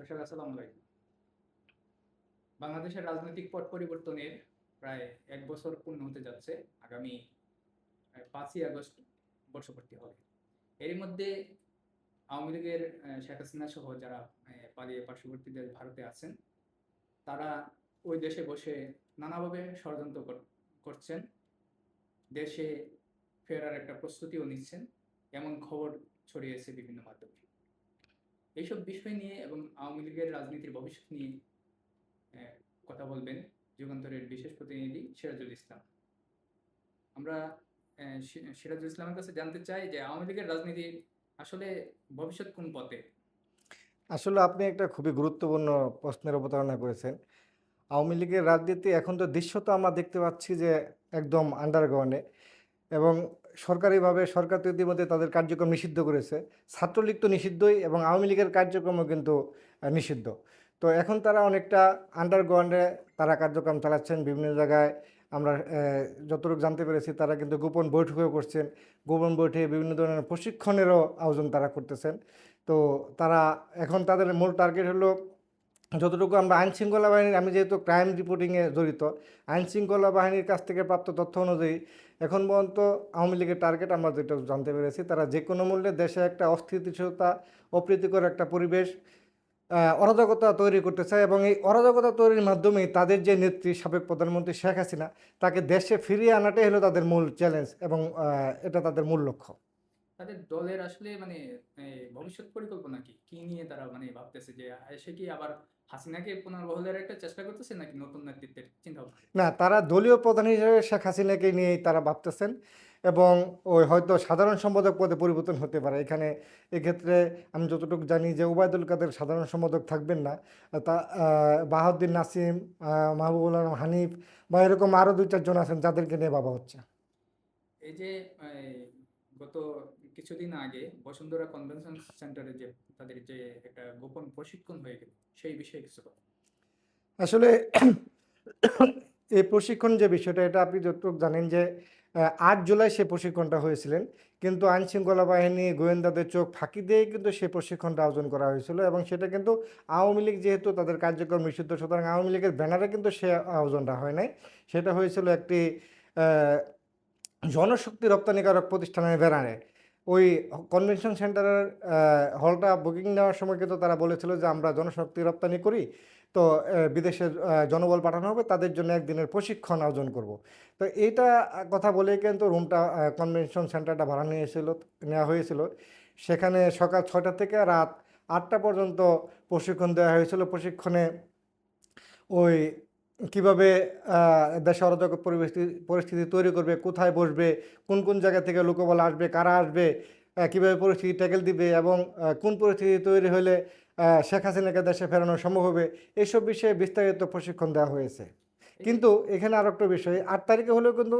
দর্শক, আসসালামু বাংলাদেশের রাজনৈতিক পট পরিবর্তনের প্রায় এক বছর পূর্ণ হতে যাচ্ছে। আগামী পাঁচই আগস্ট বর্ষপূর্তি হবে। এরই মধ্যে আওয়ামী লীগের শেখ হাসিনা সহ যারা পালিয়ে পার্শ্ববর্তী দেশ ভারতে আছেন, তারা ওই দেশে বসে নানাভাবে ষড়যন্ত্র কর- করছেন। দেশে ফেরার একটা প্রস্তুতিও নিচ্ছেন। এমন খবর ছড়িয়েছে বিভিন্ন মাধ্যমে। এইসব বিষয় নিয়ে এবং আওয়ামী লীগের রাজনীতির ভবিষ্যৎ নিয়ে কথা বলবেন যুগান্তরের বিশেষ প্রতিনিধি সিরাজুল ইসলাম। আমরা সিরাজুল ইসলামের কাছে জানতে চাই যে আওয়ামী লীগের রাজনীতি আসলে ভবিষ্যৎ কোন পথে? আসলে আপনি একটা খুবই গুরুত্বপূর্ণ প্রশ্নের অবতারণা করেছেন। আওয়ামী লীগের রাজনীতি এখন তো দৃশ্য তো আমরা দেখতে পাচ্ছি যে একদম আন্ডারগ্রাউন্ডে এবং সরকারিভাবে সরকার তো ইতিমধ্যে তাদের কার্যক্রম নিষিদ্ধ করেছে। ছাত্রলীগ তো নিষিদ্ধই এবং আওয়ামী লীগের কার্যক্রমও কিন্তু নিষিদ্ধ। তো এখন তারা অনেকটা আন্ডারগ্রাউন্ডে তারা কার্যক্রম চালাচ্ছেন, বিভিন্ন জায়গায় আমরা যতটুকু জানতে পেরেছি তারা কিন্তু গোপন বৈঠকও করছেন। গোপন বৈঠকে বিভিন্ন ধরনের প্রশিক্ষণেরও আয়োজন তারা করতেছেন। তো তারা এখন তাদের মূল টার্গেট হলো যতটুকু আমরা আইন শৃঙ্খলা বাহিনীর, আমি যেহেতু ক্রাইম রিপোর্টিংয়ে জড়িত, আইন শৃঙ্খলা বাহিনীর কাছ থেকে প্রাপ্ত তথ্য অনুযায়ী এখন পর্যন্ত আওয়ামী লীগের টার্গেট আমরা যেটা জানতে পেরেছি, তারা যে কোনো মূল্যে দেশে একটা অস্থিতিশীলতা, অপ্রীতিকর একটা পরিবেশ অরাজকতা তৈরি করতে চায় এবং এই অরাজকতা তৈরির মাধ্যমেই তাদের যে নেত্রী, সাবেক প্রধানমন্ত্রী শেখ হাসিনা, তাকে দেশে ফিরিয়ে আনাটাই হলো তাদের মূল চ্যালেঞ্জ এবং এটা তাদের মূল লক্ষ্য। তাদের দলের আসলে মানে ভবিষ্যৎ পরিকল্পনা কি? কি নিয়ে তারা মানে ভাবতেছে যে সে কি আবার হাসিনাকে পুনর্বহলের একটা চেষ্টা করতেছে নাকি নতুন নেতৃত্বের চিন্তা ভাবনা না তারা দলীয় প্রধান হিসেবে শেখ হাসিনাকে নিয়েই তারা ভাবতেছেন এবং ওই হয়তো সাধারণ সম্পাদক পদে পরিবর্তন হতে পারে। এখানে এক্ষেত্রে আমি যতটুকু জানি যে উবায়দুল কাদের সাধারণ সম্পাদক থাকবেন না। তা বাহাউদ্দিন নাসিম মাহবুবুল আলম হানিফ বা এরকম আরও দুই চারজন আছেন যাদেরকে নিয়ে ভাবা হচ্ছে। এই যে গত কিছুদিন আগে বসুন্ধরা কনভেনশন সেন্টারে যে তাদের যে একটা গোপন প্রশিক্ষণ হয়ে গেল, সেই বিষয়ে কিছু আসলে এই প্রশিক্ষণ যে বিষয়টা, এটা আপনি যতটুকু জানেন যে আট জুলাই সে প্রশিক্ষণটা হয়েছিলেন। কিন্তু আইন শৃঙ্খলা বাহিনী গোয়েন্দাদের চোখ ফাঁকি দিয়ে কিন্তু সে প্রশিক্ষণটা আয়োজন করা হয়েছিল এবং সেটা কিন্তু আওয়ামী লীগ যেহেতু তাদের কার্যক্রম নিষিদ্ধ, সুতরাং আওয়ামী লীগের ব্যানারে কিন্তু সে আয়োজনটা হয় নাই। সেটা হয়েছিল একটি জনশক্তি রপ্তানিকারক প্রতিষ্ঠানের ব্যানারে ওই কনভেনশন সেন্টারের হলটা বুকিং নেওয়ার সময় কিন্তু তারা বলেছিল যে আমরা জনশক্তি রপ্তানি করি, তো বিদেশের জনবল পাঠানো হবে, তাদের জন্য একদিনের প্রশিক্ষণ আয়োজন করব। তো এইটা কথা বলে কিন্তু রুমটা কনভেনশন সেন্টারটা ভাড়া নিয়েছিল, নেওয়া হয়েছিল। সেখানে সকাল ছয়টা থেকে রাত আটটা পর্যন্ত প্রশিক্ষণ দেওয়া হয়েছিল। প্রশিক্ষণে ওই কীভাবে দেশে অরাজক পরিবেশটি পরিস্থিতি তৈরি করবে, কোথায় বসবে, কোন কোন জায়গা থেকে লোকবল আসবে, কারা আসবে কীভাবে পরিস্থিতি ট্যাকেল দিবে এবং কোন পরিস্থিতি তৈরি হলে শেখ হাসিনাকে দেশে ফেরানো সম্ভব হবে এইসব বিষয়ে বিস্তারিত প্রশিক্ষণ দেওয়া হয়েছে। কিন্তু এখানে আরও একটা বিষয়, আট তারিখে হলেও কিন্তু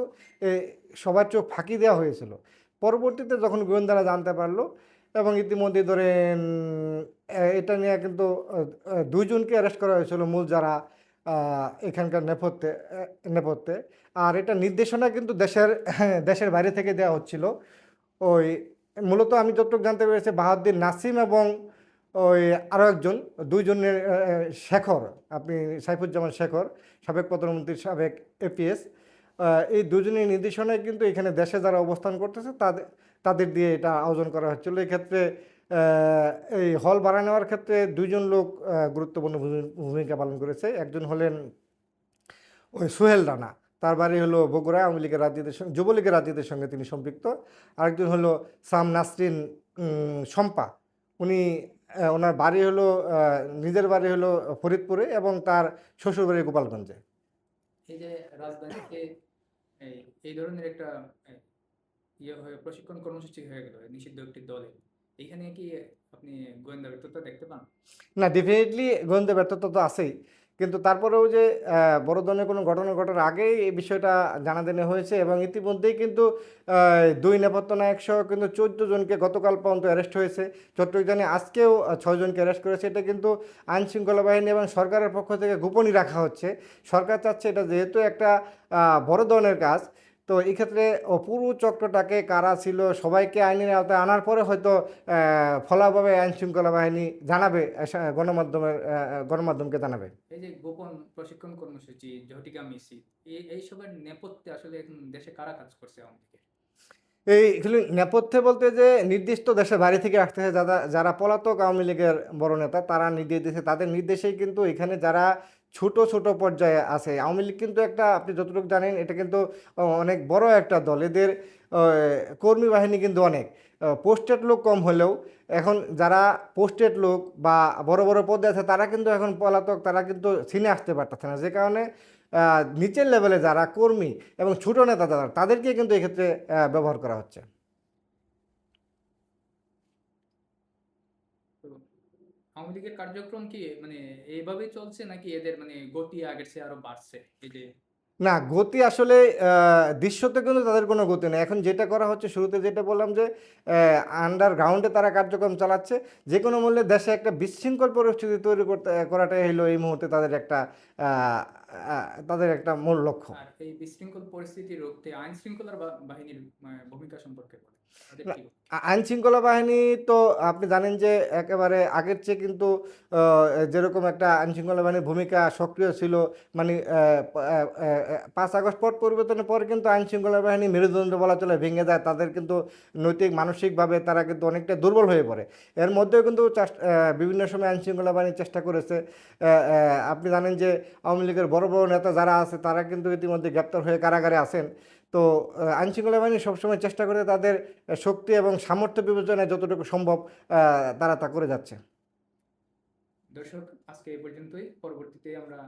সবার চোখ ফাঁকি দেওয়া হয়েছিল। পরবর্তীতে যখন গোয়েন্দারা জানতে পারল এবং ইতিমধ্যে ধরেন এটা নিয়ে কিন্তু দুইজনকে অ্যারেস্ট করা হয়েছিল মূল যারা এখানকার নেপথ্যে নেপথ্যে। আর এটা নির্দেশনা কিন্তু দেশের দেশের বাইরে থেকে দেওয়া হচ্ছিল। ওই, মূলত আমি যতটুকু জানতে পেরেছি বাহাদ্দিন নাসিম এবং ওই আরও একজন, দুইজনের শেখর, আপনি সাইফুজ্জামান শেখর, সাবেক প্রধানমন্ত্রীর সাবেক এপিএস এই দুজনের নির্দেশনায় কিন্তু এখানে দেশে যারা অবস্থান করতেছে, তাদের তাদের দিয়ে এটা আয়োজন করা হচ্ছিল। এক্ষেত্রে এই হল ভাড়া নেওয়ার ক্ষেত্রে দুইজন লোক গুরুত্বপূর্ণ ভূমি- ভূমিকা পালন করেছে। একজন হলেন ওই সোহেল রানা, তার বাড়ি হলো বগুড়া, আওয়ামী লীগের রাজনীতির সঙ্গে যুবলীগের রাজনীতির সঙ্গে তিনি সম্পৃক্ত। আরেকজন হলো সাম নাসরিন শম্পা, উনি ওনার বাড়ি হলো নিজের বাড়ি হলো ফরিদপুরে এবং তার শ্বশুর বাড়ি গোপালগঞ্জে। এই যে রাজধানীতে এই ধরনের একটা ইয়ে প্রশিক্ষণ কর্মসূচি হয়ে গেল, নিষিদ্ধ একটি দলে। এখানে কি আপনি গোয়েন্দা ব্যর্থতা দেখতে পান? না ডেফিনেটলি গোয়েন্দা ব্যর্থতা তো আছেই। কিন্তু তারপরেও যে বড় ধরনের কোনো ঘটনা ঘটার আগেই এই বিষয়টা জানা দেওয়া হয়েছে এবং ইতিমধ্যেই কিন্তু দুই নেপথ্য নায়ক সহ কিন্তু চোদ্দ জনকে গতকাল পর্যন্ত অ্যারেস্ট হয়েছে। চট্টগ্রামে আজকেও ছয়জনকে অ্যারেস্ট করেছে। এটা কিন্তু আইন শৃঙ্খলা বাহিনী এবং সরকারের পক্ষ থেকে গোপনই রাখা হচ্ছে। সরকার চাচ্ছে এটা যেহেতু একটা বড় ধরনের কাজ তো এই ক্ষেত্রে ও পুরো চক্রটাকে কারা ছিল সবাইকে আইনের আওতায় আনার পরে হয়তো ফলাভাবে আইন শৃঙ্খলা বাহিনী জানাবে গণমাধ্যমের গণমাধ্যমকে জানাবে। এই যে গোপন প্রশিক্ষণ কর্মসূচি ঝটিকা মিছিল এই এইসবের নেপথ্যে আসলে দেশে কারা কাজ করছে এই নেপথ্যে বলতে যে নির্দিষ্ট দেশের বাইরে থেকে আসতেছে যারা যারা পলাতক আওয়ামী লীগের বড় নেতা তারা নির্দেশ দিয়েছে। তাদের নির্দেশেই কিন্তু এখানে যারা ছোট ছোট পর্যায়ে আছে। আওয়ামী লীগ কিন্তু একটা, আপনি যতটুকু জানেন, এটা কিন্তু অনেক বড় একটা দল। এদের কর্মী বাহিনী কিন্তু অনেক। পোস্টেড লোক কম হলেও, এখন যারা পোস্টেড লোক বা বড় বড় পদে আছে, তারা কিন্তু এখন পলাতক, তারা কিন্তু চিনে আসতে পারতেছে না। যে কারণে নিচের লেভেলে যারা কর্মী এবং ছোট নেতা যারা তাদেরকে কিন্তু এক্ষেত্রে ব্যবহার করা হচ্ছে তো আওয়ামী লীগের কার্যক্রম কি মানে এইভাবেই চলছে নাকি এদের মানে গতি আগের চেয়ে আরও বাড়ছে? এই যে না গতি আসলে দৃশ্যতে কিন্তু তাদের কোনো গতি নেই। এখন যেটা করা হচ্ছে শুরুতে যেটা বললাম যে আন্ডারগ্রাউন্ডে তারা কার্যক্রম চালাচ্ছে। যে কোনো মূল্যে দেশে একটা বিশৃঙ্খল পরিস্থিতি তৈরি করতে করাটাই হলো এই মুহূর্তে তাদের একটা তাদের একটা মূল লক্ষ্য। আর এই বিশৃঙ্খল পরিস্থিতি রুখতে আইন শৃঙ্খলার বাহিনীর ভূমিকা সম্পর্কে আইন শৃঙ্খলা বাহিনী তো আপনি জানেন যে একেবারে আগের চেয়ে কিন্তু যেরকম একটা আইন শৃঙ্খলা বাহিনীর ভূমিকা সক্রিয় ছিল মানে পাঁচ আগস্ট পট পরিবর্তনের পর কিন্তু আইন শৃঙ্খলা বাহিনী মেরুদণ্ড বলা চলে, ভেঙে যায়। তাদের কিন্তু নৈতিক, মানসিকভাবে তারা কিন্তু অনেকটা দুর্বল হয়ে পড়ে। এর মধ্যেও কিন্তু বিভিন্ন সময় আইন শৃঙ্খলা বাহিনী চেষ্টা করেছে। আপনি জানেন যে আওয়ামী লীগের বড় বড় নেতা যারা আছে, তারা কিন্তু ইতিমধ্যে গ্রেপ্তার হয়ে কারাগারে আছেন তো আইন শৃঙ্খলা বাহিনী সবসময় চেষ্টা করে তাদের শক্তি এবং সামর্থ্য বিবেচনায় যতটুকু সম্ভব তারা তা করে যাচ্ছে। দর্শক, আজকে এই পর্যন্তই। পরবর্তীতে আমরা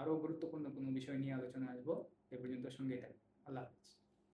আরও গুরুত্বপূর্ণ কোনো বিষয় নিয়ে আলোচনা আসব। এ পর্যন্ত সঙ্গে আল্লাহ হাফেজ।